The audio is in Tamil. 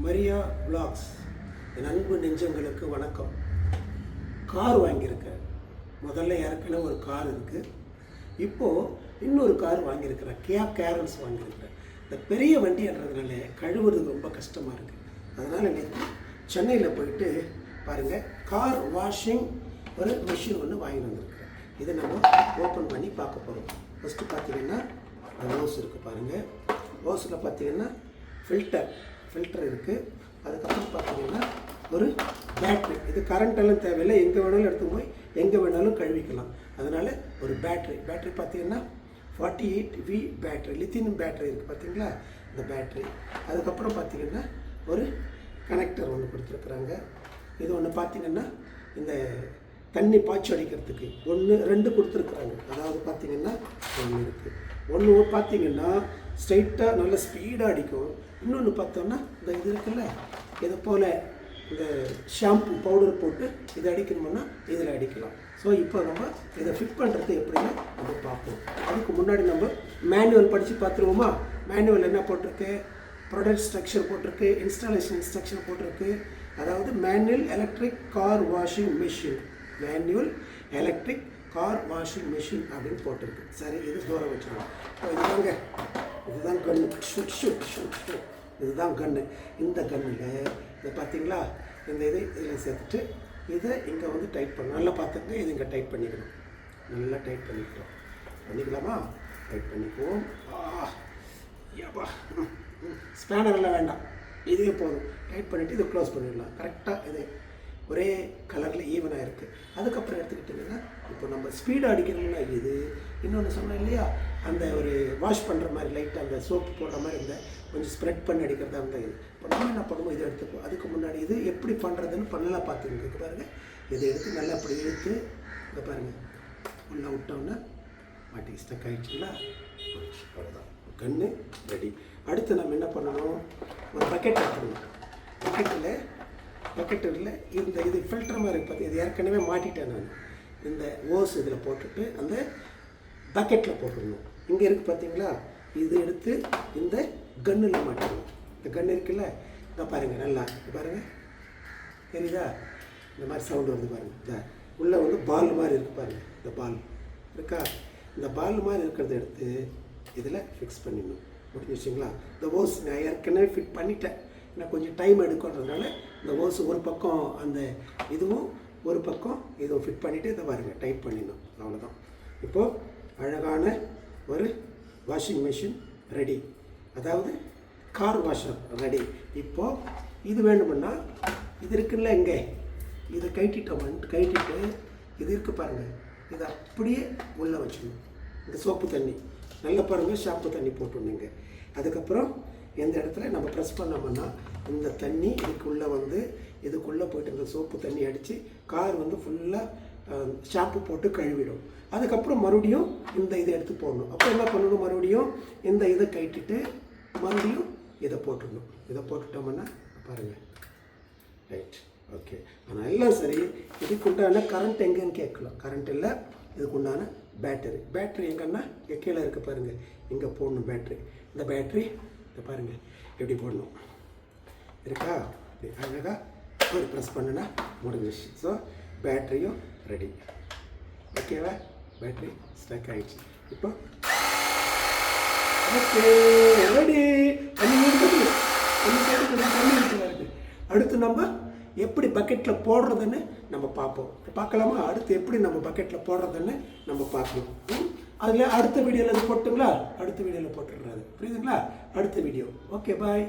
மரியா பிளாக்ஸ் என் அன்பு நெஞ்சங்களுக்கு வணக்கம். கார் வாங்கியிருக்கேன். முதல்ல ஏற்கனவே ஒரு கார் இருக்குது இப்போது இன்னொரு கார் வாங்கியிருக்கிறேன். கியா கேரன்ஸ் வாங்கியிருக்கிறேன். இந்த பெரிய வண்டின்றதுனால கழுவுறது ரொம்ப கஷ்டமாக இருக்குது அதனால் நேற்று சென்னையில் போயிட்டு பாருங்கள் கார் வாஷிங் ஒரு மிஷின் ஒன்று வாங்கி வந்திருக்கிறேன். இதை நம்ம ஓப்பன் பண்ணி பார்க்க போகிறோம் ஃபஸ்ட்டு பார்த்தீங்கன்னா ஓஸ் இருக்குது பாருங்கள் ஓஸில் பார்த்தீங்கன்னா ஃபில்டர் ஃபில்டர் இருக்குது அதுக்கப்புறம் பார்த்தீங்கன்னா ஒரு பேட்ரி இது கரண்ட்டெல்லாம் தேவையில்லை. எங்கே வேணாலும் எடுத்து போய் எங்கே வேணாலும் கழுவிக்கலாம். அதனால் ஒரு பேட்ரி பேட்ரி பார்த்தீங்கன்னா forty eight V battery lithium battery இருக்குது பார்த்தீங்களா? இந்த பேட்ரி அதுக்கப்புறம் பார்த்தீங்கன்னா ஒரு கனெக்டர் ஒன்று கொடுத்துருக்குறாங்க. இது ஒன்று பார்த்தீங்கன்னா இந்த தண்ணி பாய்ச்சி அடிக்கிறதுக்கு ஒன்று ரெண்டு கொடுத்துருக்குறாங்க. அதாவது பார்த்தீங்கன்னா ஒன்று இருக்குது ஒன்று பார்த்தீங்கன்னா ஸ்ட்ரைட்டாக நல்ல ஸ்பீடாக அடிக்கும். இன்னொன்று பார்த்தோம்னா இந்த இது இருக்குல்ல இது போல் இந்த ஷாம்பு பவுடர் போட்டு இதை அடிக்கணும்னா இதில் அடிக்கலாம். ஸோ இப்போ நம்ம இதை ஃபிட் பண்ணுறது எப்படின்னு நம்ம பார்ப்போம். அதுக்கு முன்னாடி நம்ம மேனுவல் படித்து பார்த்துருவோமா? மேனுவல் என்ன போட்டிருக்கு? ப்ராடக்ட் ஸ்ட்ரக்சர் போட்டிருக்கு இன்ஸ்டாலேஷன் ஸ்ட்ரக்சர் போட்டிருக்கு. அதாவது manual electric car washing machine manual electric car washing machine அப்படின்னு போட்டிருக்கு. சரி இது தூரம் வச்சுருவோம் இப்போ இதுதாங்க இதுதான் கன்று ஷுட் ஷுட் ஷூட் இதுதான் கன்று இந்த கன்னில் இதை பார்த்தீங்களா? இந்த இதை இதில் சேர்த்துட்டு இதை இங்கே வந்து டைட் பண்ணணும் நல்லா பார்த்துங்க இது இங்கே டைட் பண்ணிக்கணும். நல்லா டைட் பண்ணிக்கிட்டோம். பண்ணிக்கலாமா? டைட் பண்ணிக்குவோம். ஆ ஸ்பேனர் எல்லாம் வேண்டாம். இதே போதும். டைட் பண்ணிவிட்டு இதை க்ளோஸ் பண்ணிடலாம். கரெக்டாக இது ஒரே கலரில் ஈவனாக இருக்குது அதுக்கப்புறம் எடுத்துக்கிட்டிங்கன்னா இப்போ நம்ம ஸ்பீடாக அடிக்கணும்னா இது இன்னொன்று சொன்னேன் இல்லையா? அந்த ஒரு வாஷ் பண்ணுற மாதிரி லைட்டாக அந்த சோப்பு போடுற மாதிரி இந்த கொஞ்சம் ஸ்ப்ரெட் பண்ணி அடிக்கிறதா இருந்தால் இது இப்போ நம்ம என்ன பண்ணுவோம்? இதை எடுத்துப்போம். அதுக்கு முன்னாடி இது எப்படி பண்ணுறதுன்னு பண்ணலாம் பார்த்துங்க பாருங்கள் இதை எடுத்து நல்லா அப்படி இழுத்து இதை பாருங்கள் உள்ளே விட்டோம்னா மாட்டி ஸ்டக் ஆகிடுச்சுங்களா அவ்வளோதான் கன்று ரெடி அடுத்து நம்ம என்ன பண்ணணும்? ஒரு பக்கெட் எடுத்துக்கணும். பக்கெட்டில் பக்கெட்டில் இந்த இது ஃபில்டர் மாதிரி பார்த்து இது ஏற்கனவே மாட்டிட்டேன் நான். இந்த ஓஸ் இதில் போட்டுட்டு அந்த பக்கெட்டில் போட்டுடணும். இங்கே இருக்குது பார்த்தீங்களா இது எடுத்து இந்த கன்னில் மாட்டிடணும் இந்த கன் இருக்குல்ல? இங்கே பாருங்கள் நல்லா பாருங்கள் தெரியுதா? இந்த மாதிரி சவுண்டு வருது பாருங்கள் இந்த உள்ளே வந்து பால் மாதிரி இருக்குது பாருங்கள் இந்த பால் இருக்கா? இந்த பால் மாதிரி இருக்கிறத எடுத்து இதில் ஃபிக்ஸ் பண்ணிடணும். முடிஞ்சிச்சிங்களா இந்த ஓஸ் நான் ஏற்கனவே ஃபிட் பண்ணிட்டேன். நான் கொஞ்சம் டைம் எடுக்கணுன்றதுனால இந்த ஓஸ் ஒரு பக்கம் அந்த இதுவும் ஒரு பக்கம் இதுவும் ஃபிட் பண்ணிவிட்டு இதை பாருங்கள் டைட் பண்ணிடணும். அவ்வளோதான் இப்போது அழகான ஒரு வாஷிங் மிஷின் ரெடி அதாவது கார் வாஷர் ரெடி இப்போது இது வேணுமுன்னா இது இருக்குல்ல இங்கே. இதை கைட்டிட்டோம் கைட்டிட்டு இது இருக்குது பாருங்கள் இதை அப்படியே உள்ளே வச்சிடணும் இந்த சோப்பு தண்ணி. நல்லா பாருங்கள் ஷாம்பு தண்ணி போட்டுருந்தீங்க அதுக்கப்புறம் எந்த இடத்துல நம்ம ப்ரெஸ் பண்ணோம்னா இந்த தண்ணி இதுக்குள்ளே வந்து இதுக்குள்ளே போயிட்டு இந்த சோப்பு தண்ணி அடித்து கார் வந்து ஃபுல்லாக ஷாம்பு போட்டு கழுவிடும். அதுக்கப்புறம் மறுபடியும் இந்த இதை எடுத்து போடணும். அப்போ என்ன பண்ணணும் மறுபடியும்? இந்த இதை கைட்டிட்டு மறுபடியும் இதை போட்டுடணும். இதை போட்டுட்டோம்னா பாருங்கள் ரைட் ஓகே ஆனால் எல்லாம் சரி. இதுக்குண்டான கரண்ட் எங்கேன்னு கேட்கலாம். கரண்ட் இல்லை இதுக்கு உண்டான பேட்டரி பேட்டரி எங்கன்னா இங்கே கீழே இருக்குது பாருங்கள் இங்கே போடணும் பேட்டரி இந்த பேட்டரி இதை பாருங்கள் எப்படி போடணும்? இருக்கா? இப்படி அழகாக ஒரு ப்ரெஸ் பண்ணுனா முடிஞ்சிச்சு ஸோ பேட்டரியும் ரெடி ஓகேவா பேட்டரி ஸ்டக் ஆகிடுச்சு இப்போ ஓகே ரெடி அடுத்து நம்ம எப்படி பக்கெட்டில் போடுறதுன்னு நம்ம பார்ப்போம். பார்க்கலாமா? அடுத்து எப்படி நம்ம பக்கெட்டில் போடுறதுன்னு நம்ம பார்க்கணும் ம்? அதில் அடுத்த வீடியோவில் அது போட்டுங்களா? அடுத்த வீடியோவில் போட்டுடுறாரு புரியுதுங்களா? அடுத்த வீடியோ. Okay bye